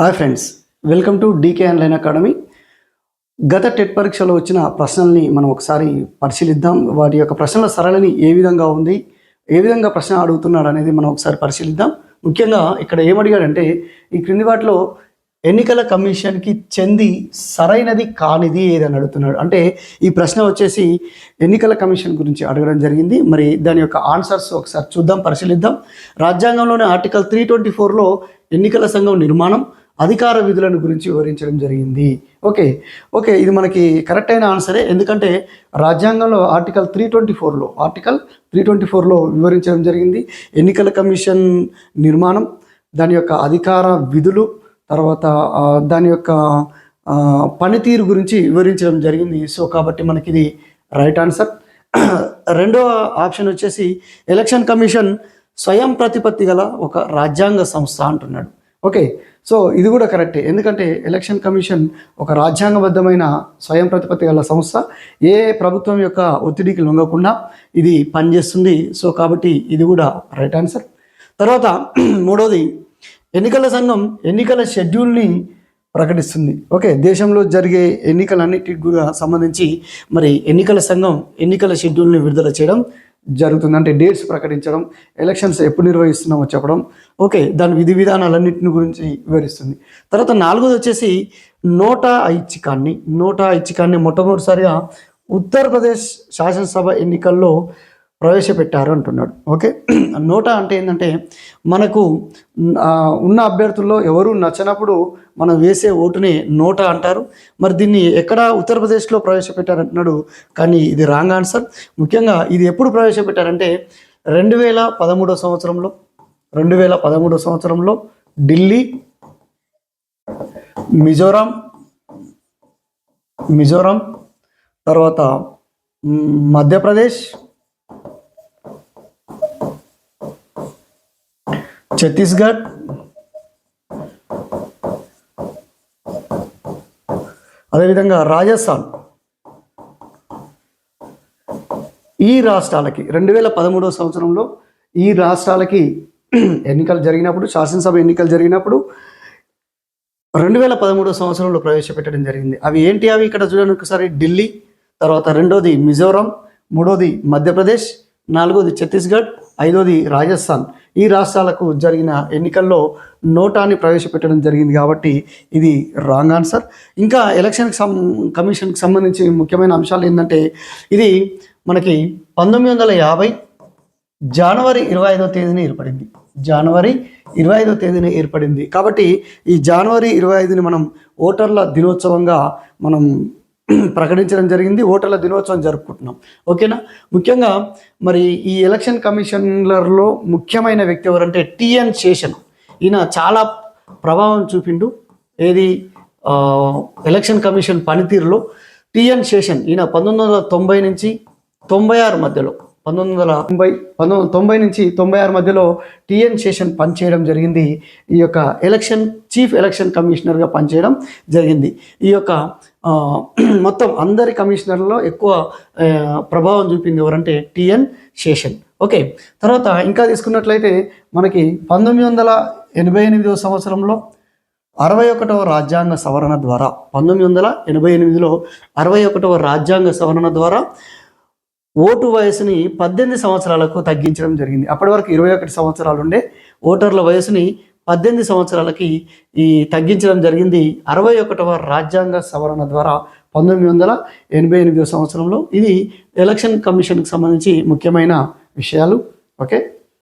Hi friends welcome to DK online academy. గత TET పరీక్షలో వచ్చిన ప్రశ్నల్ని మనం ఒకసారి పరిశీలిద్దాం. వాటి యొక్క ప్రశ్నల సరళిని ఏ విధంగా ఉంది ఏ విధంగా ప్రశ్న అడుగుతున్నాడు అనేది మనం ఒకసారి పరిశీలిద్దాం. ముఖ్యంగా ఇక్కడ ఏమడిగాడంటే ఈ క్రింది వాటిలో ఎన్నికల కమిషన్కి చెంది సరైనది కానిది ఏదని అడుగుతున్నాడు. అంటే ఈ ప్రశ్న వచ్చేసి ఎన్నికల కమిషన్ గురించి అడగడం జరిగింది. మరి దాని యొక్క ఆన్సర్స్ ఒకసారి చూద్దాం పరిశీలిద్దాం. రాజ్యాంగంలోని ఆర్టికల్ త్రీ ట్వంటీ ఫోర్లో ఎన్నికల సంఘం నిర్మాణం అధికార విధులను గురించి వివరించడం జరిగింది. ఓకే. ఓకే ఇది మనకి కరెక్ట్ అయిన ఆన్సరే ఎందుకంటే రాజ్యాంగంలో ఆర్టికల్ త్రీ ట్వంటీ ఫోర్లో ఆర్టికల్ త్రీ ట్వంటీ ఫోర్లో వివరించడం జరిగింది. ఎన్నికల కమిషన్ నిర్మాణం దాని యొక్క అధికార విధులు తర్వాత దాని యొక్క పనితీరు గురించి వివరించడం జరిగింది. సో కాబట్టి మనకి ఇది రైట్ ఆన్సర్ రెండవ ఆప్షన్ వచ్చేసి ఎలక్షన్ కమిషన్ స్వయం ప్రతిపత్తి గల ఒక రాజ్యాంగ సంస్థ అంటున్నాడు. ఓకే సో ఇది కూడా కరెక్టే ఎందుకంటే ఎలక్షన్ కమిషన్ ఒక రాజ్యాంగబద్ధమైన స్వయం ప్రతిపత్తి గల సంస్థ. ఏ ప్రభుత్వం యొక్క ఒత్తిడికి లొంగకుండా ఇది పనిచేస్తుంది. సో కాబట్టి ఇది కూడా రైట్ ఆన్సర్ తర్వాత మూడోది ఎన్నికల సంఘం ఎన్నికల షెడ్యూల్ని ప్రకటిస్తుంది. ఓకే దేశంలో జరిగే ఎన్నికలన్నిటికి కూడా సంబంధించి మరి ఎన్నికల సంఘం ఎన్నికల షెడ్యూల్ని విడుదల చేయడం జరుగుతుంది. అంటే డేట్స్ ప్రకటించడం ఎలక్షన్స్ ఎప్పుడు నిర్వహిస్తున్నామో చెప్పడం. ఓకే దాని విధి విధానాలన్నింటిని గురించి వివరిస్తుంది. తర్వాత నాలుగోది వచ్చేసి నోటా ఐచ్ఛికాన్ని. నోటా ఐచ్ఛికాన్ని మొట్టమొదటిసారిగా ఉత్తరప్రదేశ్ శాసనసభ ఎన్నికల్లో ప్రవేశపెట్టారు అంటున్నాడు. ఓకే? నోటా అంటే ఏంటంటే మనకు ఉన్న అభ్యర్థుల్లో ఎవరు నచ్చనప్పుడు మనం వేసే ఓటుని నోటా అంటారు. మరి దీన్ని ఎక్కడ ఉత్తరప్రదేశ్లో ప్రవేశపెట్టారంటున్నాడు కానీ ఇది రాంగ్ ఆన్సర్. ముఖ్యంగా ఇది ఎప్పుడు ప్రవేశపెట్టారంటే రెండు వేల పదమూడో సంవత్సరంలో రెండు వేల పదమూడో సంవత్సరంలో ఢిల్లీ మిజోరాం మిజోరాం తర్వాత మధ్యప్రదేశ్ ఛత్తీస్గఢ్. అదేవిధంగా రాజస్థాన్. ఈ రాష్ట్రాలకి రెండు వేల పదమూడవ సంవత్సరంలో ఈ రాష్ట్రాలకి ఎన్నికలు జరిగినప్పుడు శాసనసభ ఎన్నికలు జరిగినప్పుడు రెండు వేల పదమూడవ సంవత్సరంలో ప్రవేశపెట్టడం జరిగింది. అవి ఏంటి? అవి ఇక్కడ చూడండి ఒకసారి. ఢిల్లీ తర్వాత రెండోది మిజోరాం మూడోది మధ్యప్రదేశ్ నాలుగోది ఛత్తీస్గఢ్ ఐదోది రాజస్థాన్. ఈ రాష్ట్రాలకు జరిగిన ఎన్నికల్లో నోటాని ప్రవేశపెట్టడం జరిగింది కాబట్టి ఇది రాంగ్ ఆన్సర్. ఇంకా ఎలక్షన్ సం కమిషన్కి సంబంధించి ముఖ్యమైన అంశాలు ఏంటంటే ఇది మనకి పంతొమ్మిది వందల యాభై జనవరి ఇరవై ఐదో తేదీన ఏర్పడింది. జనవరి ఇరవై ఐదో తేదీన ఏర్పడింది. కాబట్టి ఈ జనవరి ఇరవై ఐదుని మనం ఓటర్ల దినోత్సవంగా మనం ప్రకటించడం జరిగింది ఓటర్ల దినోత్సవం జరుపుకుంటున్నాం. ఓకేనా? ముఖ్యంగా మరి ఈ ఎలక్షన్ కమిషనర్లో ముఖ్యమైన వ్యక్తి ఎవరంటే టిఎన్ శేషన్. ఈయన చాలా ప్రభావం చూపిండు. ఏది? ఎలక్షన్ కమిషన్ పనితీరులో టిఎన్ శేషన్ ఈయన పంతొమ్మిది వందల తొంభై నుంచి తొంభై ఆరు మధ్యలో పంతొమ్మిది వందల తొంభై పంతొమ్మిది తొంభై నుంచి తొంభై ఆరు మధ్యలో టిఎన్ శేషన్ పనిచేయడం జరిగింది. ఈ యొక్క ఎలక్షన్ చీఫ్ ఎలక్షన్ కమిషనర్గా పనిచేయడం జరిగింది. ఈ యొక్క మొత్తం అందరి కమిషనర్లలో ఎక్కువ ప్రభావం చూపింది ఎవరంటే టిఎన్ శేషన్ ఓకే తర్వాత ఇంకా తీసుకున్నట్లయితే మనకి పంతొమ్మిది వందల ఎనభై ఎనిమిదవ సంవత్సరంలో అరవై ఒకటవ రాజ్యాంగ సవరణ ద్వారా పంతొమ్మిది వందల ఎనభై ఎనిమిదిలో అరవై ఒకటవ రాజ్యాంగ సవరణ ద్వారా ఓటు వయసుని పద్దెనిమిది సంవత్సరాలకు తగ్గించడం జరిగింది. అప్పటి వరకు ఇరవై ఒకటి సంవత్సరాలు ఉండే ఓటర్ల వయసుని పద్దెనిమిది సంవత్సరాలకి ఈ తగ్గించడం జరిగింది. అరవై ఒకటవ రాజ్యాంగ సవరణ ద్వారా పంతొమ్మిది వందల ఎనభై ఎనిమిదవ సంవత్సరంలో ఇది ఎలక్షన్ కమిషన్కి సంబంధించి ముఖ్యమైన విషయాలు. ఓకే?